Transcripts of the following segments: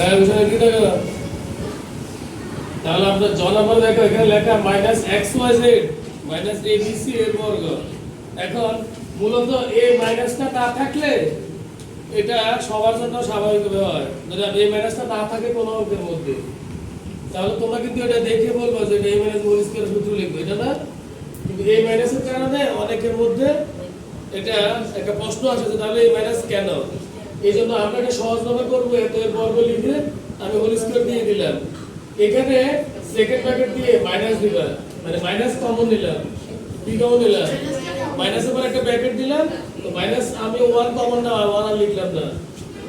হ্যাঁ বিষয় তাহলে আমরা দেখো, এখানে লেখা minus X Y Z minus A B C এর বর্গ। এখন মূলত এ মাইনাসটা না থাকলে এটা সবার জন্য স্বাভাবিকভাবে হয় যদি এই মাইনাসটা না থাকে কোনো অঙ্কের মধ্যে। তাহলে তোমরা কিন্তু এটা দেখে বলব যে এই মাইনাস সূত্র লিখবে, এটা না? কিন্তু এই মাইনাসের কারণে অনেকের মধ্যে এটা একটা প্রশ্ন আসে যে তাহলে এই মাইনাস কেন? এই জন্য আমরা এটা সহজভাবে করব এত বর্গ লিখে আমি হোল স্কয়ার দিয়ে দিলাম। এখানে সেকেন্ড ব্র্যাকেট দিয়ে মাইনাস দিবা মানে মাইনাস কমন নিলাম। কি কমন নিলাম? মাইনাসের পর একটা ব্র্যাকেট দিলাম তো মাইনাস আমি ওয়ান কমন না ওয়ান আর লিখলাম না।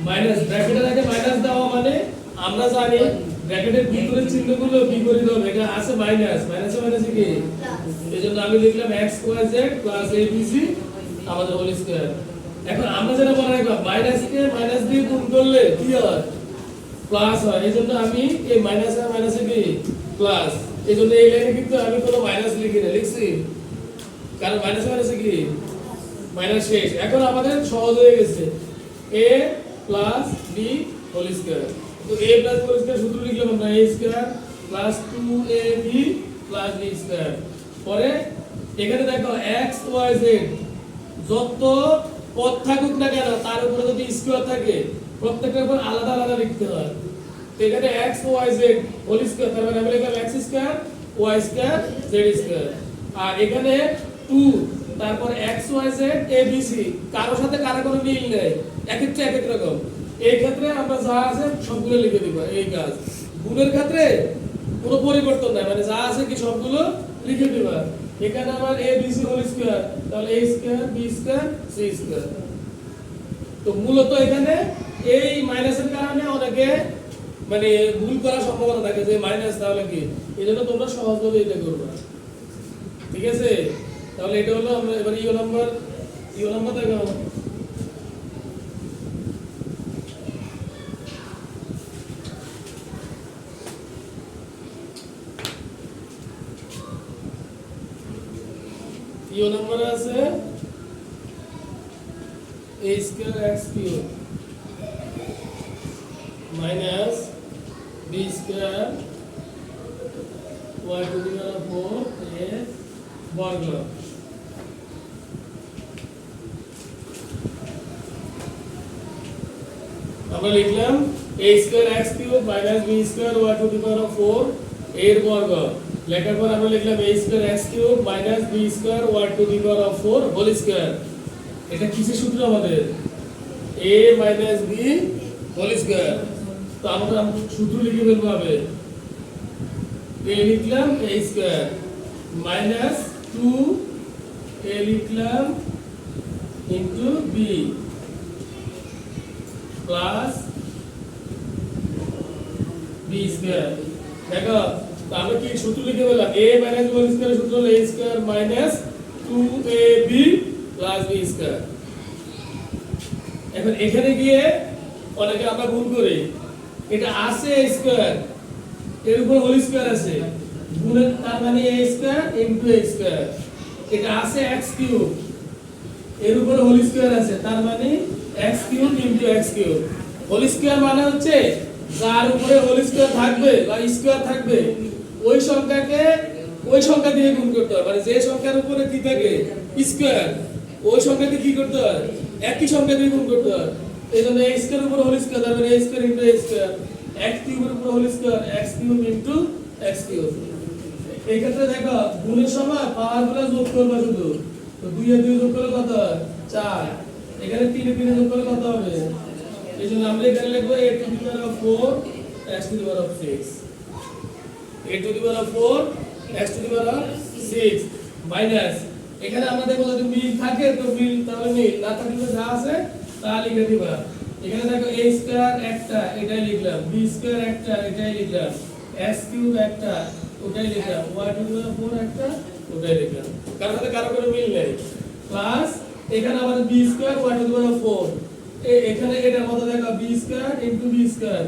মাইনাস ব্র্যাকেটের আগে মাইনাস দেওয়া মানে আমরা জানি ব্র্যাকেটের ভিতরের চিহ্নগুলো বিপরীত হবে এটা আছে মাইনাস মাইনাসে মাইনাসে কি? এই জন্য আমি লিখলাম X Y Z plus A B C আমাদের হোল স্কয়ার এখন আমরা যেটা মনে রাখব মাইনাস কে মাইনাস দিয়ে গুণ করলে কি হয়? প্লাস হয়। এই জন্য আমি এই মাইনাস আর মাইনাসে কি প্লাস এই জন্য এই লাইনে কিন্তু আমি কোনো মাইনাস লিখি না, লিখছি। কারণ মাইনাস মাইনাসে কি? মাইনাস শেষ। এখন আমাদের সহজ হয়ে গেছে। A plus B whole square তো এ প্লাস হোল স্কয়ার সূত্র লিখলাম আমরা। A square plus 2ab plus B square পরে এখানে দেখো এক্স ওয়াই z যত পদ থাকুক না কেন, তার উপরে যদি স্কয়ার থাকে, প্রত্যেকটার উপর আলাদা আলাদা লিখতে হয়। এখানে x, y, z whole square তার মানে আমি লিখলাম x square y square z square আর এখানে 2 তারপর x, y, z, a, b, c, কারোর সাথে কারও কোনো মিল নেই এক একটা এক এক রকম। এই ক্ষেত্রে আমরা যা আছে সবগুলো লিখে দিব, এই কাজ। গুণের ক্ষেত্রে কোনো পরিবর্তন নাই মানে যা আছে কি সবগুলো লিখে দিবা। এখানে আমার A B C whole square তাহলে A square B square C square তো মূলত এখানে এই মাইনাসের কারণে অনেকে মানে ভুল করার সম্ভাবনা থাকে যে মাইনাস তাহলে কি? এই জন্য তোমরা সহজভাবে এটা করবে। ঠিক আছে? তাহলে এটা হলো আমরা এবার ইও নাম্বার ইউ নাম্বার দেখো। ইও নাম্বারে আছে a square x cube minus b square y to the power 4 এর বর্গ। আমরা লিখলাম a square x cube minus b square y to the power 4 এর বর্গ। লেখার পর আমরা লিখলাম a square x cube minus b square y to the power 4 whole square এটা কিসের সূত্র আমাদের? a minus b whole square তো আমরা সূত্র লিখে ফেলব হবে a লিখলাম a স্কয়ার মাইনাস 2 a লিখলাম into b plus b square দেখো তো আমরা কি সূত্র লিখে ফেললাম a মাইনাস হোল সূত্র হলো a square minus 2ab plus b square এখন এখানে গিয়ে অনেকে আমরা ভুল করি। এটা আছে স্কয়ার এর উপর হোল স্কয়ার আছে। গুণের তার মানে a square into a square এটা আছে কিউব এর উপর হোল স্কয়ার আছে। তার মানে x cube into x cube whole square মানে হচ্ছে যার উপরে হোল স্কয়ার থাকবে বা স্কয়ার থাকবে। ওই সংখ্যাকে, ওই সংখ্যা দিয়ে গুণ করতে হয়। মানে যে সংখ্যার উপরে কি থাকে? স্কয়ার। ওই সংখ্যাকে কি করতে হয়? একই সংখ্যা দিয়ে গুণ করতে হয়। এই জন্য a স্কয়ার উপর হোল স্কোয়ার তার a square into a square x কিউবের উপর whole square x cube into x cube এই ক্ষেত্রে দেখো, গুণের সময় পাওয়ারগুলো যোগ করবে শুধু। তো দুই আর দুই যোগ করলে কত হয়? চার। এখানে তিনে তিনে যোগ করলে কত হবে? এই জন্য আমরা এখানে লিখব a to the power of 4 x to the power of 6 a to the power of 4 x to the power of 6 minus এখানে আমরা দেখো যদি মিল থাকে, তো মিল তাহলে মিল। না থাকলে যা আছে, তা লিখে দিবা। এখানে দেখো a স্কয়ার একটা, এটাই লিখলাম। B স্কয়ার একটা, এটাই লিখলাম। X কিউব একটা, ওটাই লিখলাম। Y টু দি পাওয়ার 4 একটা, ওটাই লিখলাম। কারোর সাথে কারও কোনো মিল নেই। প্লাস এখানে আমাদের b square y to the power 4 এখানে এটার মতো দেখো? B square into b square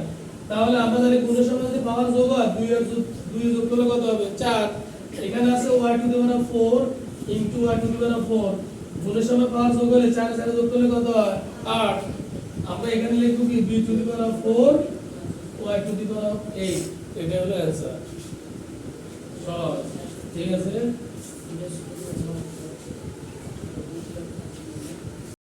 তাহলে আমরা জানি গুণের যদি পাওয়ার যোগ হয় দুই যোগ 2 যোগ করলে কত হবে? চার। এখানে আছে y to the power 4 into y to the power 4 গুণের সময় পাওয়ার যোগ হলে 4 4 যোগ করলে কত হয়? 8 আমরা এখানে লিখব কি? b to the power 4 Y to the of eight এটা হলো অ্যান্সার সহজ। ঠিক আছে?